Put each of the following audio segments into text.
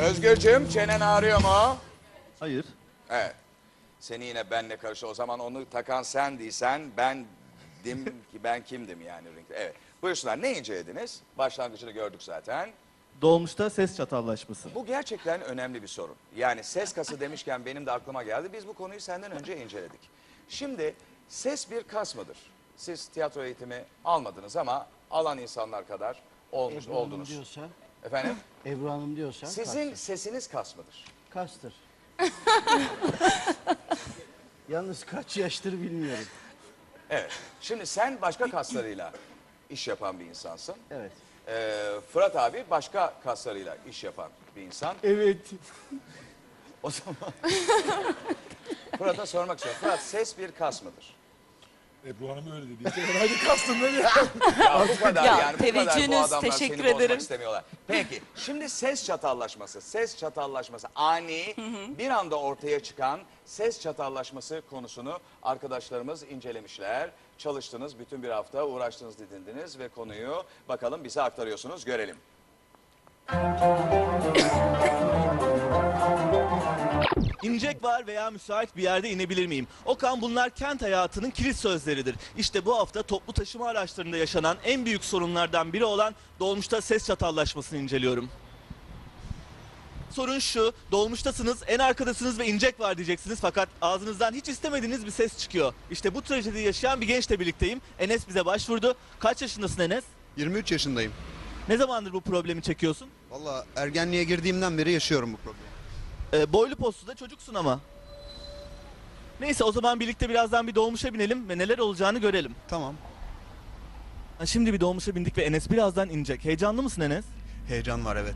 Özgürcüğüm çenen ağrıyor mu? Hayır. Evet. Seni yine benle karşı o zaman onu takan sen değilsen ben dim ki ben kimdim yani. Evet. Buyursunlar ne incelediniz? Başlangıcını gördük zaten. Dolmuşta ses çatallaşması. Bu gerçekten önemli bir sorun. Yani ses kası demişken benim de aklıma geldi. Biz bu konuyu senden önce inceledik. Şimdi ses bir kas mıdır? Siz tiyatro eğitimi almadınız ama alan insanlar kadar olmuş Ebru Hanım oldunuz. diyorsa, Efendim? Ebru Hanım diyorsa Sizin kastır. sesiniz kas mıdır? kastır. Yalnız kaç yaştır bilmiyorum. Evet. Şimdi sen başka kaslarıyla iş yapan bir insansın. Evet. Ee, Fırat abi başka kaslarıyla iş yapan bir insan. Evet. O zaman Fırat'a sormak istiyorum. Fırat ses bir kas mıdır? Ebru Hanım öyle dedi. Herhalde kastın ne ya? Ya bu kadar Ya, yani bu kadar bu teveccühünüz, adamlar teşekkür seni bozmak ederim. istemiyorlar. Peki şimdi ses çatallaşması, ses çatallaşması ani bir anda ortaya çıkan ses çatallaşması konusunu arkadaşlarımız incelemişler. Çalıştınız bütün bir hafta uğraştınız didindiniz ve konuyu bakalım bize aktarıyorsunuz görelim. İnecek var veya müsait bir yerde inebilir miyim? Okan bunlar kent hayatının kilit sözleridir. İşte bu hafta toplu taşıma araçlarında yaşanan en büyük sorunlardan biri olan dolmuşta ses çatallaşmasını inceliyorum. Sorun şu, dolmuştasınız, en arkadasınız ve inecek var diyeceksiniz fakat ağzınızdan hiç istemediğiniz bir ses çıkıyor. İşte bu trajediyi yaşayan bir gençle birlikteyim. Enes bize başvurdu. Kaç yaşındasın Enes? 23 yaşındayım. Ne zamandır bu problemi çekiyorsun? Valla ergenliğe girdiğimden beri yaşıyorum bu problemi. Ee, boylu postlu da çocuksun ama. Neyse o zaman birlikte birazdan bir dolmuşa binelim ve neler olacağını görelim. Tamam. Ha, Şimdi bir dolmuşa bindik ve Enes birazdan inecek. Heyecanlı mısın Enes? Heyecan var evet.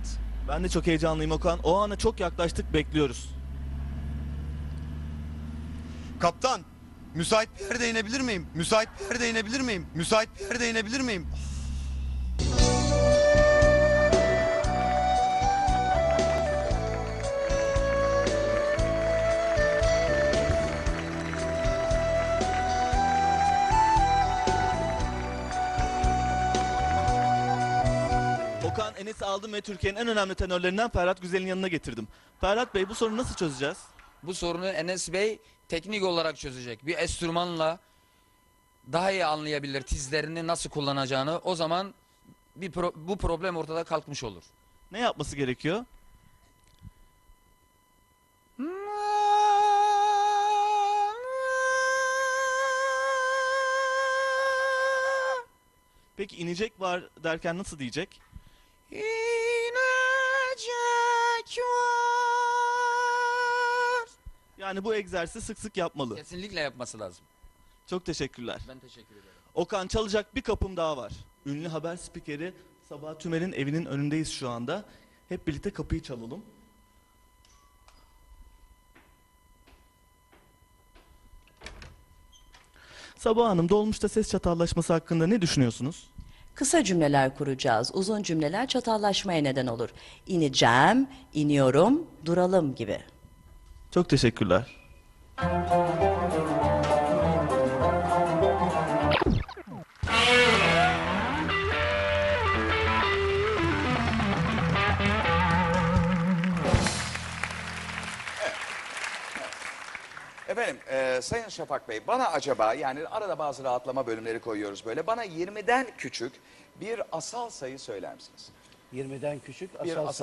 Ben de çok heyecanlıyım Okan. O ana çok yaklaştık bekliyoruz. Kaptan, müsait bir yerde inebilir miyim? Müsait bir yerde inebilir miyim? Müsait bir yerde inebilir miyim? Okan Enes'i aldım ve Türkiye'nin en önemli tenörlerinden Ferhat Güzel'in yanına getirdim. Ferhat Bey bu sorunu nasıl çözeceğiz? Bu sorunu Enes Bey teknik olarak çözecek. Bir enstrümanla daha iyi anlayabilir tizlerini nasıl kullanacağını. O zaman bir pro- bu problem ortada kalkmış olur. Ne yapması gerekiyor? Peki inecek var derken nasıl diyecek? İnecek var. Yani bu egzersizi sık sık yapmalı. Kesinlikle yapması lazım. Çok teşekkürler. Ben teşekkür ederim. Okan çalacak bir kapım daha var. Ünlü haber spikeri Sabah Tümer'in evinin önündeyiz şu anda. Hep birlikte kapıyı çalalım. Sabah Hanım dolmuşta ses çatallaşması hakkında ne düşünüyorsunuz? Kısa cümleler kuracağız. Uzun cümleler çatallaşmaya neden olur. İneceğim, iniyorum, duralım gibi. Çok teşekkürler. Efendim e, Sayın Şafak Bey bana acaba yani arada bazı rahatlama bölümleri koyuyoruz böyle. Bana 20'den küçük bir asal sayı söyler misiniz? 20'den küçük Bir asal, asal